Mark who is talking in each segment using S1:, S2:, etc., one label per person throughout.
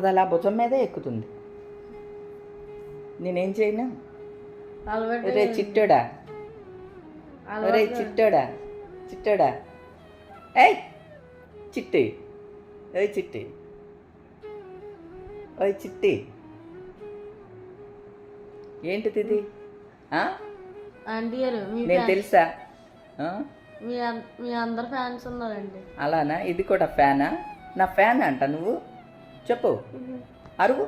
S1: అది అలా భుజం మీదే ఎక్కుతుంది. నేనేం చేయను? ఒరే చిట్టోడా. ఒరే చిట్టోడా. చిట్టోడా. ఏయ్! చిట్టి. ఓయ్ చిట్టి. ఓయ్ చిట్టి. ఏంటిది ఇది? నేను తెలుసా?
S2: మీ అందరు ఫ్యాన్స్ ఉన్నారండి.
S1: అలానా? ఇది కూడా ఫ్యానా? నా ఫ్యాన్ అంట నువ్వు? చెప్పు. అరుగు.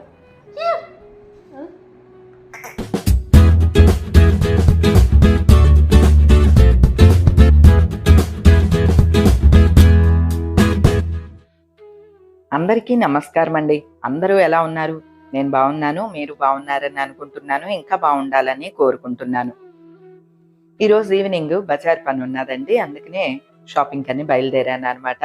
S1: అందరికీ నమస్కారం అండి అందరూ ఎలా ఉన్నారు? నేను బాగున్నాను మీరు బాగున్నారని అనుకుంటున్నాను ఇంకా బాగుండాలని కోరుకుంటున్నాను. ఈరోజు ఈవినింగ్ బజార్ పని ఉన్నదండి అందుకనే షాపింగ్ అని బయలుదేరాను అనమాట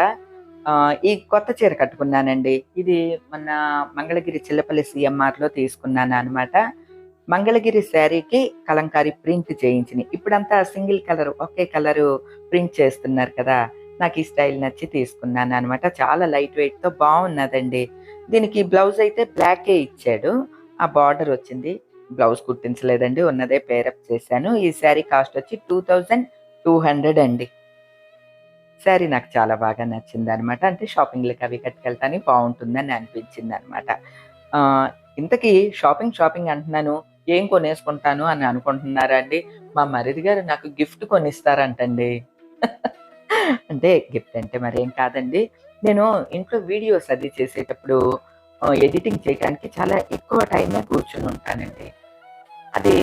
S1: ఈ కొత్త చీర కట్టుకున్నానండి. ఇది మన మంగళగిరి చిల్లపల్లి సిఎంఆర్లో తీసుకున్నాను అనమాట మంగళగిరి శారీకి కలంకారీ ప్రింట్ చేయించిన. ఇప్పుడంతా సింగిల్ కలర్ ఒకే కలర్ ప్రింట్ చేస్తున్నారు కదా. నాకు ఈ స్టైల్ నచ్చి తీసుకున్నాను అనమాట చాలా లైట్ వెయిట్తో బాగున్నదండి. దీనికి బ్లౌజ్ అయితే బ్లాకే ఇచ్చాడు. ఆ బార్డర్ వచ్చింది. బ్లౌజ్ కుట్టించలేదండి ఉన్నదే పేరప్ చేశాను. ఈ శారీ కాస్ట్ వచ్చి టూ థౌజండ్ టూ హండ్రెడ్ అండి. శారీ నాకు చాలా బాగా నచ్చింది అనమాట అంటే షాపింగ్లకి అవి కట్టుకెళ్తానే బాగుంటుందని అనిపించింది అనమాట ఇంతకీ షాపింగ్ షాపింగ్ అంటున్నాను. ఏం కొనేసుకుంటాను అని అనుకుంటున్నారా అండి? మా మరిది గారు నాకు గిఫ్ట్ కొనిస్తారంటండి. అంటే గిఫ్ట్ అంటే మరి ఏం కాదండి. నేను ఇంట్లో వీడియోస్ అది చేసేటప్పుడు ఎడిటింగ్ చేయడానికి చాలా ఎక్కువ టైమే కూర్చుని ఉంటానండి అది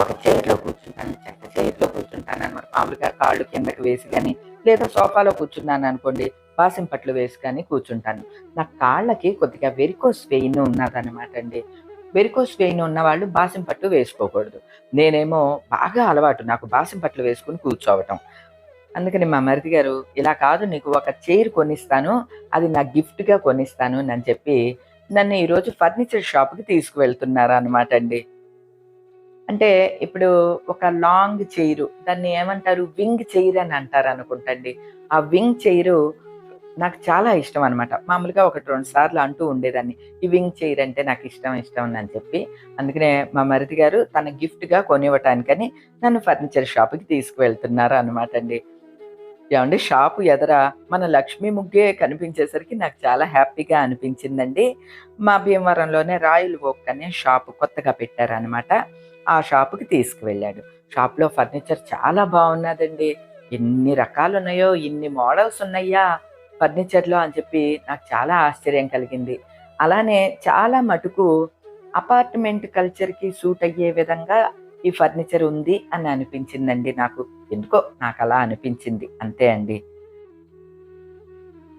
S1: ఒక చైర్లో కూర్చుంటాను చెక్క చైర్లో కూర్చుంటాను అనమాట. మామూలుగా కాళ్ళు కిందకి వేసి కానీ లేదా సోఫాలో కూర్చున్నాను అనుకోండి బాసిం పట్లు వేసి కానీ కూర్చుంటాను. నా కాళ్ళకి కొద్దిగా వెరికోస్ వెయిన్ ఉన్నదన్నమాట అండి. వెరికోస్ వెయిన్ ఉన్న వాళ్ళు బాసిం పట్టు వేసుకోకూడదు. నేనేమో బాగా అలవాటు నాకు బాసిం పట్లు వేసుకుని కూర్చోవటం. అందుకని మా మరిది గారు ఇలా కాదు నీకు ఒక చైర్ కొనిస్తాను అది నా గిఫ్ట్గా కొనిస్తాను అని చెప్పి నన్ను ఈరోజు ఫర్నిచర్ షాప్కి తీసుకువెళ్తున్నారు అనమాట అండి. అంటే ఇప్పుడు ఒక లాంగ్ చైరు దాన్ని ఏమంటారు? వింగ్ చైర్ అని అంటారు అనుకుంటండి. ఆ వింగ్ చైరు నాకు చాలా ఇష్టం అనమాట మామూలుగా ఒకటి రెండు సార్లు అంటూ ఉండేదాన్ని. ఈ వింగ్ చైర్ అంటే నాకు ఇష్టం ఇష్టం అని చెప్పి. అందుకనే మా మరిది గారు తన గిఫ్ట్గా కొనివ్వటానికని నన్ను ఫర్నిచర్ షాప్కి తీసుకువెళ్తున్నారు అనమాట అండి. ఏమండి? షాపు ఎదర? మన లక్ష్మీ ముగ్గే కనిపించేసరికి నాకు చాలా హ్యాపీగా అనిపించిందండి. మా భీమవరంలోనే రాయల్ ఓక్ అనే షాపు కొత్తగా పెట్టారనమాట ఆ షాపుకి తీసుకువెళ్ళాడు. షాప్లో ఫర్నిచర్ చాలా బాగున్నదండి. ఎన్ని రకాలు ఉన్నాయో ఇన్ని మోడల్స్ ఉన్నాయా ఫర్నిచర్లో అని చెప్పి నాకు చాలా ఆశ్చర్యం కలిగింది. అలానే చాలా మటుకు అపార్ట్మెంట్ కల్చర్కి సూట్ అయ్యే విధంగా ఈ ఫర్నిచర్ ఉంది అని అనిపించిందండి నాకు. ఎందుకో నాకు అలా అనిపించింది. అంతే అండి.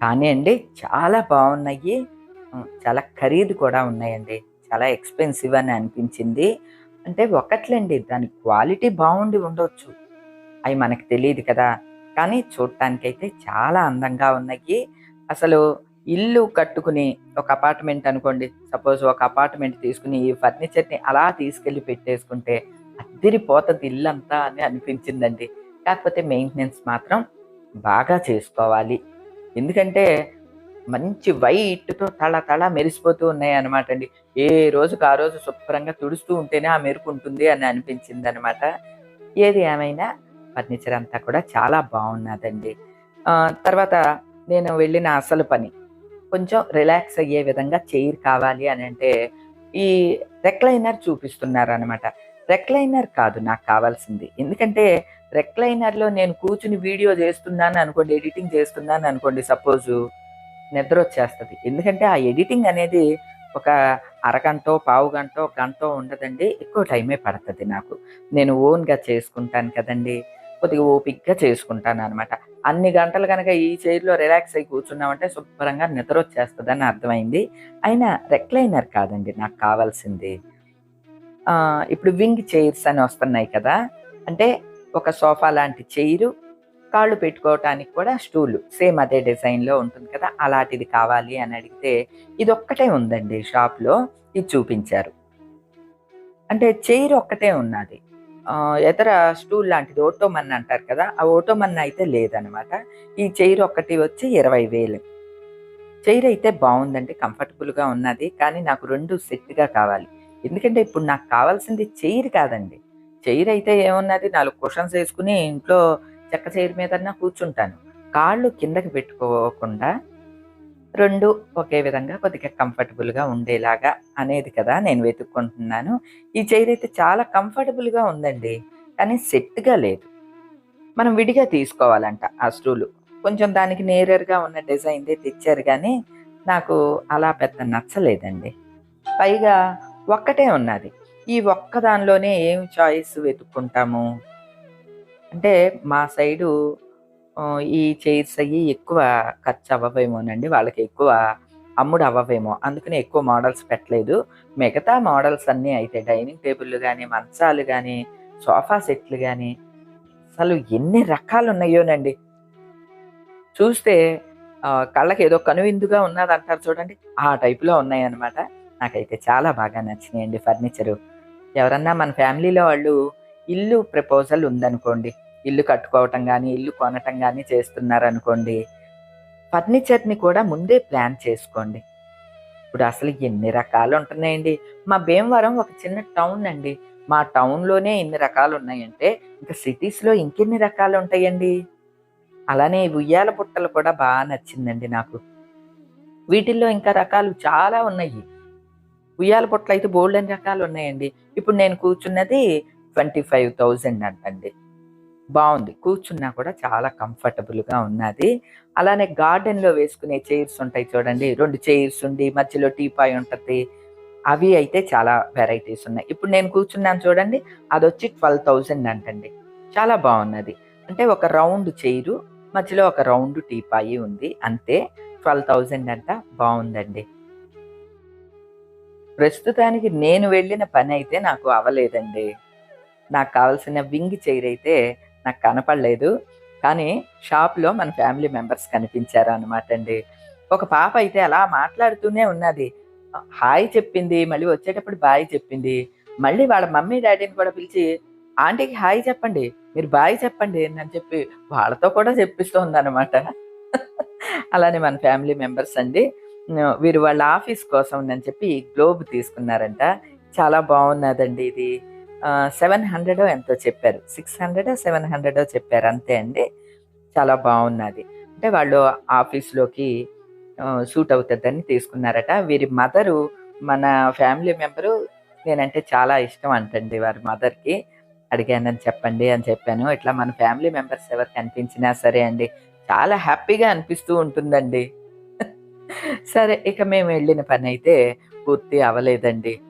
S1: కానీ అండి చాలా బాగున్నాయి. చాలా ఖరీదు కూడా ఉన్నాయండి. చాలా ఎక్స్పెన్సివ్ అని అనిపించింది. అంటే ఒకట్లేండి దాని క్వాలిటీ బాగుండి ఉండొచ్చు. అవి మనకు తెలియదు కదా. కానీ చూడటానికైతే చాలా అందంగా ఉన్నాయి. అసలు ఇల్లు కట్టుకుని ఒక అపార్ట్మెంట్ అనుకోండి సపోజ్ ఒక అపార్ట్మెంట్ తీసుకుని ఈ ఫర్నిచర్ని అలా తీసుకెళ్ళి పెట్టేసుకుంటే అద్దిరిపోతుంది ఇల్లంతా అని అనిపించిందండి. కాకపోతే మెయింటెనెన్స్ మాత్రం బాగా చేసుకోవాలి. ఎందుకంటే మంచి వైట్తో తళ తళ మెరిసిపోతూ ఉన్నాయి అనమాట అండి. ఏ రోజుకు ఆ రోజు శుభ్రంగా తుడుస్తూ ఉంటేనే ఆ మెరుపు ఉంటుంది అని అనిపించింది అనమాట ఏది ఏమైనా ఫర్నిచర్ అంతా కూడా చాలా బాగున్నదండి. తర్వాత నేను వెళ్ళిన అసలు పని. కొంచెం రిలాక్స్ అయ్యే విధంగా చైర్ కావాలి అని అంటే ఈ రెక్లైనర్ చూపిస్తున్నారు అనమాట రెక్లైనర్ కాదు నాకు కావాల్సింది. ఎందుకంటే రెక్లైనర్లో నేను కూర్చుని వీడియో చేస్తున్నాను అనుకోండి ఎడిటింగ్ చేస్తున్నాను అనుకోండి సపోజు నిద్ర వచ్చేస్తుంది ఎందుకంటే ఆ ఎడిటింగ్ అనేది ఒక అరగంట పావు గంటో గంటో ఉండదండి. ఎక్కువ టైమే పడుతుంది నాకు. నేను ఓన్గా చేసుకుంటాను కదండి. కొద్దిగా ఓపిక్గా చేసుకుంటాను అనమాట అన్ని గంటలు కనుక ఈ చైర్లో రిలాక్స్ అయి కూర్చున్నామంటే శుభ్రంగా నిద్ర వచ్చేస్తుందని అర్థమైంది. అయినా రెక్లైనర్ కాదండి నాకు కావాల్సింది. ఇప్పుడు వింగ్ చైర్స్ అని వస్తున్నాయి కదా. అంటే ఒక సోఫా లాంటి చైరు కాళ్ళు పెట్టుకోవటానికి కూడా స్టూల్. సేమ్ అదే డిజైన్లో ఉంటుంది కదా అలాంటిది కావాలి అని అడిగితే ఇది ఒక్కటే ఉందండి షాప్లో ఇది చూపించారు. అంటే చైర్ ఒక్కటే ఉన్నది. ఇతర స్టూల్ లాంటిది ఓటోమన్ అంటారు కదా ఆ ఓటోమన్ అయితే లేదనమాట. ఈ చైర్ ఒక్కటి వచ్చి ఇరవై వేలు. చైర్ అయితే బాగుందండి కంఫర్టబుల్గా ఉన్నది కానీ నాకు రెండు సెట్గా కావాలి. ఎందుకంటే ఇప్పుడు నాకు కావాల్సింది చైర్ కాదండి. చైర్ అయితే ఏమున్నది నాలుగు క్వశ్చన్స్ వేసుకుని ఇంట్లో చెక్క చైర్ మీద కూర్చుంటాను. కాళ్ళు కిందకి పెట్టుకోకుండా రెండు ఒకే విధంగా కొద్దిగా కంఫర్టబుల్గా ఉండేలాగా అనేది కదా నేను వెతుక్కుంటున్నాను. ఈ చైర్ అయితే చాలా కంఫర్టబుల్గా ఉందండి కానీ సెట్గా లేదు. మనం విడిగా తీసుకోవాలంట ఆ స్టూలు. కొంచెం దానికి నేరర్గా ఉన్న డిజైన్దే తెచ్చారు కానీ నాకు అలా పెద్ద నచ్చలేదండి. పైగా ఒక్కటే ఉన్నది. ఈ ఒక్క దానిలోనే ఏం చాయిస్ వెతుక్కుంటాము? అంటే మా సైడు ఈ చైర్స్ అవి ఎక్కువ ఖర్చు అవ్వవేమోనండి వాళ్ళకి ఎక్కువ అమ్ముడు అవ్వవేమో అందుకని ఎక్కువ మోడల్స్ పెట్టలేదు. మిగతా మోడల్స్ అన్నీ అయితే డైనింగ్ టేబుల్ కానీ మంచాలు కానీ సోఫా సెట్లు కానీ అసలు ఎన్ని రకాలు ఉన్నాయోనండి చూస్తే కళ్ళకి ఏదో కనువిందుగా ఉన్నది అంటారు చూడండి. ఆ టైపులో ఉన్నాయన్నమాట. నాకైతే చాలా బాగా నచ్చినాయండి ఫర్నిచరు. ఎవరన్నా మన ఫ్యామిలీలో వాళ్ళు ఇల్లు ప్రపోజల్ ఉందనుకోండి. ఇల్లు కట్టుకోవటం కానీ ఇల్లు కొనటం కానీ చేస్తున్నారు అనుకోండి ఫర్నిచర్ని కూడా ముందే ప్లాన్ చేసుకోండి. ఇప్పుడు అసలు ఎన్ని రకాలు ఉంటున్నాయండి మా భీమవరం ఒక చిన్న టౌన్ అండి. మా టౌన్లోనే ఇన్ని రకాలు ఉన్నాయంటే ఇంకా సిటీస్లో ఇంకెన్ని రకాలు ఉంటాయండి అలానే ఉయ్యాల బుట్టలు కూడా బాగా నచ్చిందండి నాకు. వీటిల్లో ఇంకా రకాలు చాలా ఉన్నాయి. ఉయ్యాల బుట్టలు అయితే బోల్డ్ అని రకాలు ఉన్నాయండి ఇప్పుడు నేను కూర్చున్నది ట్వంటీ ఫైవ్ థౌజండ్ అంటండి. బాగుంది. కూర్చున్నా కూడా చాలా కంఫర్టబుల్గా ఉన్నది. అలానే గార్డెన్లో వేసుకునే చైర్స్ ఉంటాయి చూడండి. రెండు చైర్స్ ఉండి మధ్యలో టీపాయ్ ఉంటుంది. అవి అయితే చాలా వెరైటీస్ ఉన్నాయి. ఇప్పుడు నేను కూర్చున్నాను చూడండి. అది వచ్చి ట్వెల్వ్ థౌజండ్ అంటండి. చాలా బాగున్నది. అంటే ఒక రౌండ్ చైరు మధ్యలో ఒక రౌండ్ టీపాయి ఉంది. అంతే. ట్వెల్వ్ థౌజండ్ అంట. బాగుందండి. ప్రస్తుతానికి నేను వెళ్ళిన పని అయితే నాకు అవ్వలేదండి నాకు కావాల్సిన వింగ్ చైర్ అయితే నాకు కనపడలేదు. కానీ షాప్లో మన ఫ్యామిలీ మెంబర్స్ కనిపించారు అనమాట అండి. ఒక పాప అయితే అలా మాట్లాడుతూనే ఉన్నది. హాయ్ చెప్పింది మళ్ళీ వచ్చేటప్పుడు బాయ్ చెప్పింది. మళ్ళీ వాళ్ళ మమ్మీ డాడీని కూడా పిలిచి ఆంటీకి హాయ్ చెప్పండి మీరు బాయ్ చెప్పండి అని చెప్పి వాళ్ళతో కూడా చెప్పిస్తుంది అనమాట అలానే మన ఫ్యామిలీ మెంబర్స్ అండి. వీరు వాళ్ళ ఆఫీస్ కోసం అని చెప్పి గ్లోబ్ తీసుకున్నారంట. చాలా బాగున్నదండి ఇది. సెవెన్ హండ్రెడో ఎంతో చెప్పారు. సిక్స్ హండ్రెడ్ సెవెన్ హండ్రెడో చెప్పారు. అంతే అండి. చాలా బాగున్నది. అంటే వాళ్ళు ఆఫీస్లోకి సూట్ అవుతుందని తీసుకున్నారట. వీరి మదరు మన ఫ్యామిలీ మెంబరు నేనంటే చాలా ఇష్టం అంటండి వారి మదర్కి. అడిగానని చెప్పండి అని చెప్పాను. ఇట్లా మన ఫ్యామిలీ మెంబర్స్ ఎవరు కనిపించినా సరే అండి చాలా హ్యాపీగా అనిపిస్తూ ఉంటుందండి. సరే ఇక మేము వెళ్ళిన పని అయితే పూర్తి అవ్వలేదండి.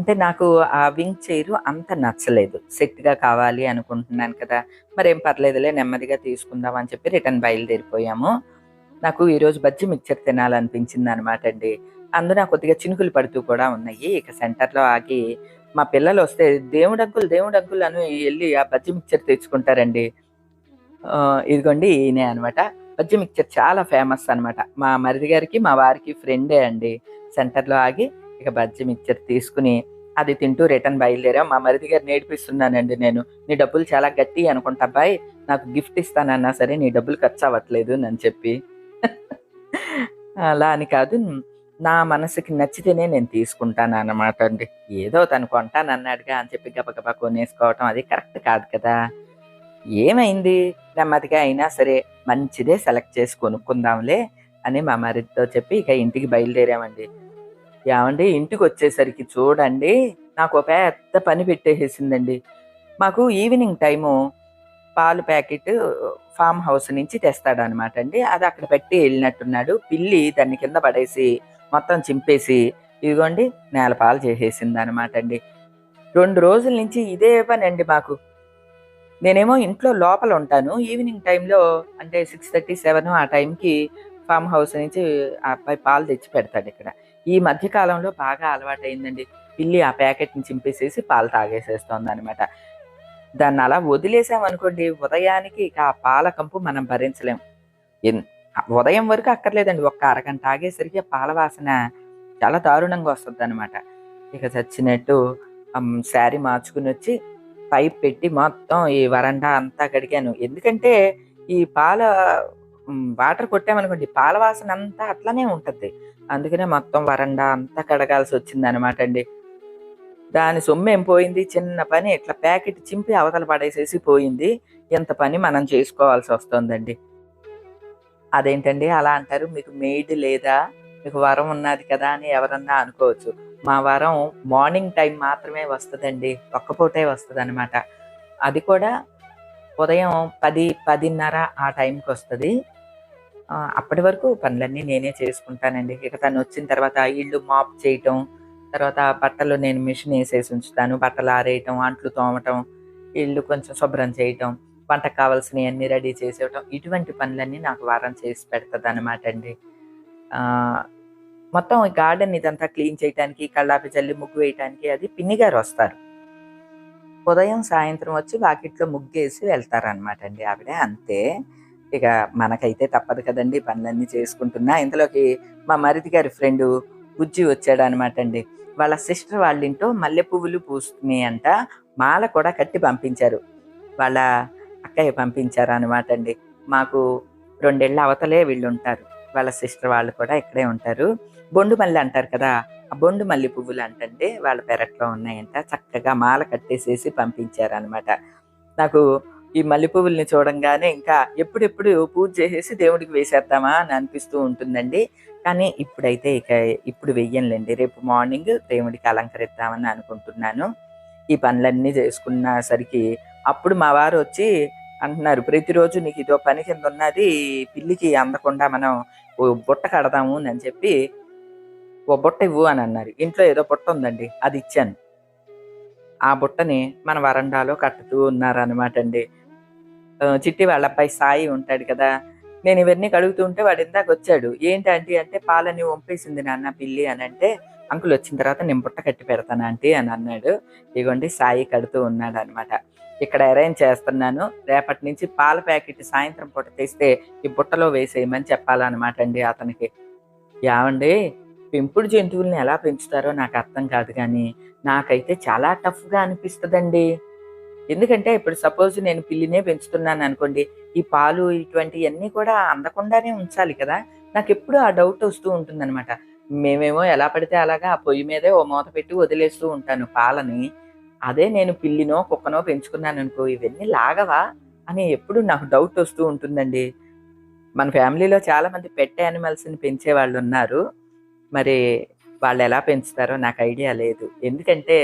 S1: అంటే నాకు ఆ వింగ్ చైర్ అంత నచ్చలేదు. సెట్గా కావాలి అనుకుంటున్నాను కదా మరేం పర్లేదులే నెమ్మదిగా తీసుకుందాం అని చెప్పి రిటర్న్ బయలుదేరిపోయాము. నాకు ఈరోజు బజ్జి మిక్చర్ తినాలనిపించింది అనమాట అండి. అందున కొద్దిగా చినుకులు పడుతూ కూడా ఉన్నాయి. ఇక సెంటర్లో ఆగి మా పిల్లలు వస్తే దేవుడగ్గులు దేవుడగ్గులు అని వెళ్ళి ఆ బజ్జి మిక్చర్ తెచ్చుకుంటారండి. ఇదిగోండి ఈయనే అనమాట బజ్జి మిక్చర్ చాలా ఫేమస్ అనమాట మా మరిది గారికి మా వారికి ఫ్రెండే అండి. సెంటర్లో ఆగి ఇక బజ్జి మిక్చర్ తీసుకుని అది తింటూ రిటర్న్ బయలుదేరాం. మా మరిది గారు నేర్పిస్తున్నానండి నేను. నీ డబ్బులు చాలా గట్టి అనుకుంటా అబ్బాయి. నాకు గిఫ్ట్ ఇస్తానన్నా సరే నీ డబ్బులు ఖర్చు అవ్వట్లేదు అని చెప్పి. అలా అని కాదు. నా మనసుకి నచ్చితేనే నేను తీసుకుంటాను అన్నమాట అండి. ఏదో తను కొంటాను అన్నాడుగా అని చెప్పి గబగబా కొనేసుకోవటం అది కరెక్ట్ కాదు కదా. ఏమైంది? నెమ్మదిగా అయినా సరే మంచిదే సెలెక్ట్ చేసి కొనుక్కుందాంలే అని మా మరిదితో చెప్పి ఇక ఇంటికి బయలుదేరామండి. ఏమండి? ఇంటికి వచ్చేసరికి చూడండి నాకు ఒక పెద్ద పని పెట్టేసేసిందండి. మాకు ఈవినింగ్ టైము పాలు ప్యాకెట్ ఫామ్ హౌస్ నుంచి తెస్తాడనమాట అండి. అది అక్కడ పెట్టి వెళ్ళినట్టున్నాడు. పిల్లి దాన్ని కింద పడేసి మొత్తం చింపేసి ఇదిగోండి నేల పాలు చేసేసింది అనమాట అండి. రెండు రోజుల నుంచి ఇదే పని అండి మాకు. నేనేమో ఇంట్లో లోపల ఉంటాను. ఈవినింగ్ టైంలో అంటే సిక్స్ థర్టీ సెవెన్ ఆ టైంకి ఫామ్ హౌస్ నుంచి ఆ అబ్బాయి పాలు తెచ్చి పెడతాడు ఇక్కడ. ఈ మధ్యకాలంలో బాగా అలవాటైందండి. పిల్లి ఆ ప్యాకెట్ని చింపేసేసి పాలు తాగేసేస్తోంది అనమాట దాన్ని అలా వదిలేసామనుకోండి ఉదయానికి ఇక ఆ పాల కంపు మనం భరించలేం. ఎన్- ఉదయం వరకు అక్కర్లేదండి. ఒక్క అరగంట తాగేసరికి ఆ పాల వాసన చాలా దారుణంగా వస్తుంది అనమాట ఇక చచ్చినట్టు శారీ మార్చుకుని వచ్చి పైప్ పెట్టి మొత్తం ఈ వరండా అంతా కడిగాను. ఎందుకంటే ఈ పాల వాటర్ కొట్టామనుకోండి పాల వాసన అంతా అట్లనే ఉంటుంది. అందుకనే మొత్తం వరండా అంతా కడగాల్సి వచ్చింది అనమాట అండి. దాని సొమ్ము ఏం పోయింది? చిన్న పని ఇట్లా ప్యాకెట్ చింపి అవతల పడేసేసి పోయింది. ఎంత పని మనం చేసుకోవాల్సి వస్తుందండి. అదేంటండి? అలా అంటారు మీకు మెయిడ్ లేదా? మీకు వరం ఉన్నది కదా? అని ఎవరన్నా అనుకోవచ్చు. మా వరం మార్నింగ్ టైం మాత్రమే వస్తుందండి. ఒక్కపూటే వస్తుంది అనమాట అది కూడా ఉదయం పది పదిన్నర ఆ టైంకి వస్తుంది. అప్పటి వరకు పనులన్నీ నేనే చేసుకుంటానండి. ఇక తను వచ్చిన తర్వాత ఇల్లు మాప్ చేయటం తర్వాత బట్టలు నేను మిషన్ వేసేసి ఉంచుతాను. బట్టలు ఆరేయటం అంట్లు తోమటం ఇల్లు కొంచెం శుభ్రం చేయటం వంటకు కావాల్సినవి అన్ని రెడీ చేసేయటం ఇటువంటి పనులన్నీ నాకు వారం చేసి పెడుతుంది అనమాట అండి మొత్తం ఈ గార్డెన్ ఇదంతా క్లీన్ చేయడానికి కళ్ళాపి చల్లి ముగ్గు వేయటానికి అది పిన్ని గారు వస్తారు. ఉదయం సాయంత్రం వచ్చి వాకిట్లో ముగ్గేసి వెళ్తారనమాట అండి ఆవిడ. అంతే. ఇక మనకైతే తప్పదు కదండి పనులన్నీ చేసుకుంటున్నా. ఇందులోకి మా మరిది గారి ఫ్రెండ్ బుజ్జి వచ్చాడు అనమాట అండి. వాళ్ళ సిస్టర్ వాళ్ళ మల్లె పువ్వులు పూస్తున్నాయి అంట. మాల కూడా కట్టి పంపించారు. వాళ్ళ అక్కయ్య పంపించారు అనమాట అండి. మాకు రెండేళ్ళ అవతలే వీళ్ళు ఉంటారు. వాళ్ళ సిస్టర్ వాళ్ళు కూడా ఇక్కడే ఉంటారు. బొండు మల్లి అంటారు కదా ఆ బొండు మల్లి పువ్వులు అంటే వాళ్ళ పెరట్లో ఉన్నాయంట. చక్కగా మాల కట్టేసేసి పంపించారు అనమాట నాకు ఈ మల్లె పువ్వుల్ని చూడంగానే ఇంకా ఎప్పుడెప్పుడు పూజ చేసేసి దేవుడికి వేసేద్దామా అని అనిపిస్తూ ఉంటుందండి. కానీ ఇప్పుడైతే ఇక ఇప్పుడు వెయ్యంలేండి రేపు మార్నింగ్ దేవుడికి అలంకరిద్దామని అనుకుంటున్నాను. ఈ పనులన్నీ చేసుకున్న సరికి అప్పుడు మా వారు వచ్చి అంటున్నారు ప్రతిరోజు నీకు ఇదో పని కింద ఉన్నది పిల్లికి అందకుండా మనం ఓ బుట్ట కడదాము అని చెప్పి ఓ బుట్ట ఇవ్వు అని అన్నారు. ఇంట్లో ఏదో బుట్ట ఉందండి అది ఇచ్చాను. ఆ బుట్టని మన వరండాలో కట్టుతూ ఉన్నారనమాట అండి. చిట్టి వాళ్ళ అబ్బాయి సాయి ఉంటాడు కదా. నేను ఇవన్నీ కడుగుతూ ఉంటే వాడు ఇందాక వచ్చాడు. ఏంటి ఆంటీ? అంటే పాలని వంపేసింది నాన్న పిల్లి అని అంటే అంకుల్ వచ్చిన తర్వాత నేను బుట్ట కట్టి పెడతాను ఆంటీ అని అన్నాడు. ఇగోండి సాయి కడుతూ ఉన్నాడు అనమాట ఇక్కడ అరేంజ్ చేస్తున్నాను. రేపటి నుంచి పాల ప్యాకెట్ సాయంత్రం పూట తీస్తే ఈ బుట్టలో వేసేయమని చెప్పాలన్నమాట అండి అతనికి. ఏమండి? పెంపుడు జంతువుల్ని ఎలా పెంచుతారో నాకు అర్థం కాదు కానీ నాకైతే చాలా టఫ్గా అనిపిస్తుందండి. ఎందుకంటే ఇప్పుడు సపోజ్ నేను పిల్లినే పెంచుతున్నాను అనుకోండి ఈ పాలు ఇటువంటివన్నీ కూడా అందకుండానే ఉంచాలి కదా. నాకు ఎప్పుడు ఆ డౌట్ వస్తూ ఉంటుందన్నమాట. మేమేమో ఎలా పడితే అలాగా ఆ పొయ్యి మీదే ఓ మూత పెట్టి వదిలేస్తూ ఉంటాను పాలని. అదే నేను పిల్లినో కుక్కనో పెంచుకున్నాను అనుకో ఇవన్నీ లాగవా అని ఎప్పుడు నాకు డౌట్ వస్తూ ఉంటుందండి. మన ఫ్యామిలీలో చాలా మంది పెట్ యానిమల్స్ని పెంచే వాళ్ళు ఉన్నారు మరి వాళ్ళు ఎలా పెంచుతారో నాకు ఐడియా లేదు. ఎందుకంటే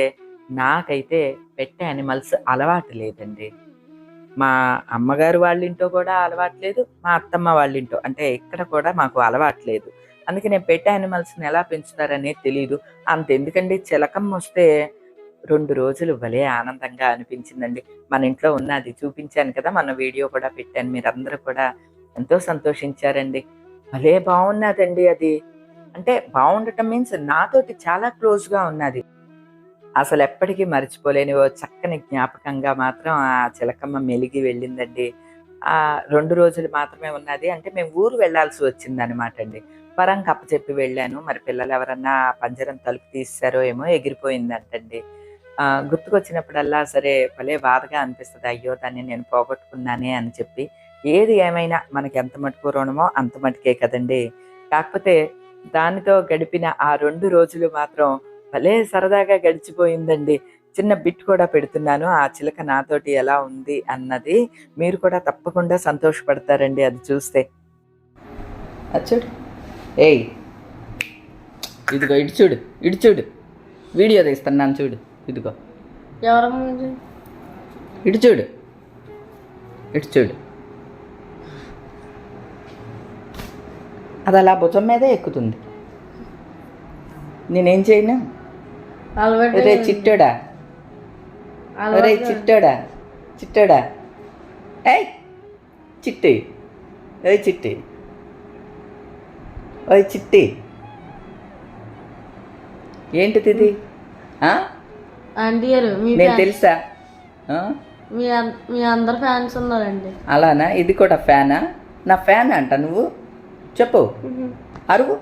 S1: నాకైతే పెట్ యానిమల్స్ అలవాటు లేదండి. మా అమ్మగారు వాళ్ళ కూడా అలవాటు లేదు మా అత్తమ్మ వాళ్ళ అంటే ఇక్కడ కూడా మాకు అలవాటు లేదు. అందుకే నేను పెట్ యానిమల్స్ని ఎలా పెంచుతారనేది తెలియదు అంత ఎందుకండి? చిలకమ్మ వస్తే రెండు రోజులు భలే ఆనందంగా అనిపించిందండి. మన ఇంట్లో ఉన్నది చూపించాను కదా మన వీడియో కూడా పెట్టాను. మీరందరూ కూడా ఎంతో సంతోషించారండి. భలే బాగున్నదండి అది. అంటే బాగుండటం మీన్స్ నాతోటి చాలా క్లోజ్గా ఉన్నది. అసలు ఎప్పటికీ మర్చిపోలేని ఓ చక్కని జ్ఞాపకంగా మాత్రం ఆ చిలకమ్మ మెలిగి వెళ్ళిందండి. ఆ రెండు రోజులు మాత్రమే ఉన్నది. అంటే మేము ఊరు వెళ్ళాల్సి వచ్చింది అనమాట అండి. వరం కప్ప చెప్పి వెళ్ళాను. మరి పిల్లలు ఎవరన్నా పంజరం తలుపు తీస్తారో ఏమో ఎగిరిపోయిందంటండి. గుర్తుకొచ్చినప్పుడల్లా సరే భలే బాధగా అనిపిస్తుంది. అయ్యో దాన్ని నేను పోగొట్టుకున్నానే అని చెప్పి ఏది ఏమైనా మనకి ఎంత మటుకు రుణమో అంత మటుకే కదండి. కాకపోతే దానితో గడిపిన ఆ రెండు రోజులు మాత్రం భలే సరదాగా గడిచిపోయిందండి. చిన్న బిట్ కూడా పెడుతున్నాను. ఆ చిలక నాతోటి ఎలా ఉంది అన్నది మీరు కూడా తప్పకుండా సంతోషపడతారండి అది చూస్తే. చూడు. ఏయ్! ఇదిగో ఇటు చూడు ఇటు చూడు. వీడియో తీస్తున్నాను చూడు. ఇదిగో.
S2: ఇది?
S1: ఇటు చూడు. ఇటు చూడు. అది అలా భుజం మీదే ఎక్కుతుంది. నేనేం చేయను? ఒరే చిట్టోడా. ఒరే
S2: అలవాటు
S1: చిట్టోడా. చిట్టోడా. ఏయ్! చిట్టి. ఓయ్ చిట్టి. ఓయ్ చిట్టి. ఏంటిది ఇది నేను తెలుసా?
S2: మీ మీ అందరు ఫ్యాన్స్ ఉన్నారండి.
S1: అలానా? ఇది కూడా ఫ్యానా? నా ఫ్యాన్ అంట నువ్వు. చెప్పు. అరుగు.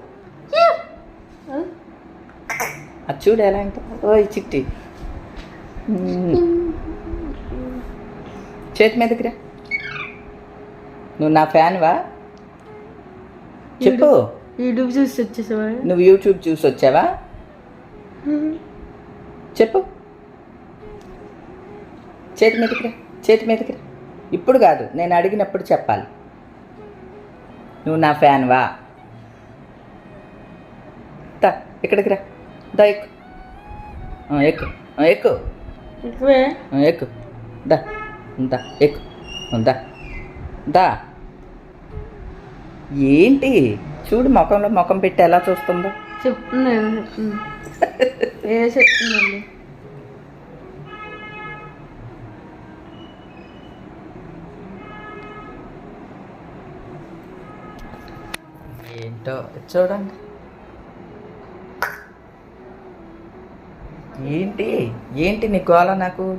S1: అది చూడు ఎలా అంట ఓయ్ చిట్టి. చేతి మీదకి రా. నువ్వు నా ఫ్యాన్వా? చెప్పు.
S2: యూట్యూబ్ చూసి వచ్చేసావా?
S1: నువ్వు యూట్యూబ్ చూసి వచ్చావా? చెప్పు. చేతి మీదకి రా. చేతి మీదకి రా. ఇప్పుడు కాదు నేను అడిగినప్పుడు చెప్పాలి. నువ్వు నా ఫ్యాన్వా? దా ఇక్కడికి రా. దా ఎక్కు. ఎక్కు. ఎక్కు.
S2: ఎక్కువే?
S1: ఎక్కు. దా దా ఎక్కు. దా దా. ఏంటి? చూడు ముఖంలో ముఖం పెట్టి ఎలా చూస్తుందో.
S2: ఏ చెప్తుందండి?
S1: ఏంటో చూడండి. ఏంటి? ఏంటి నీ గోల నాకు?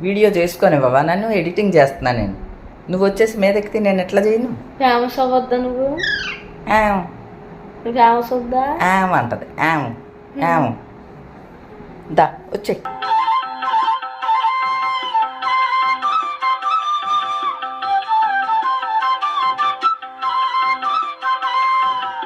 S1: వీడియో చేసుకొనివ్వవా నన్ను ఎడిటింగ్ చేస్తున్నా నేను. నువ్వు వచ్చేసి మీద ఎక్కితే నేను ఎట్లా చేయను?
S2: ఫేమస్ అవ్వద్దా నువ్వు?
S1: ఆమ్,
S2: ఫేమస్ అవుద్దా
S1: ఆమ్ అంటది. ఆమ్ ఆమ్ దా వచ్చే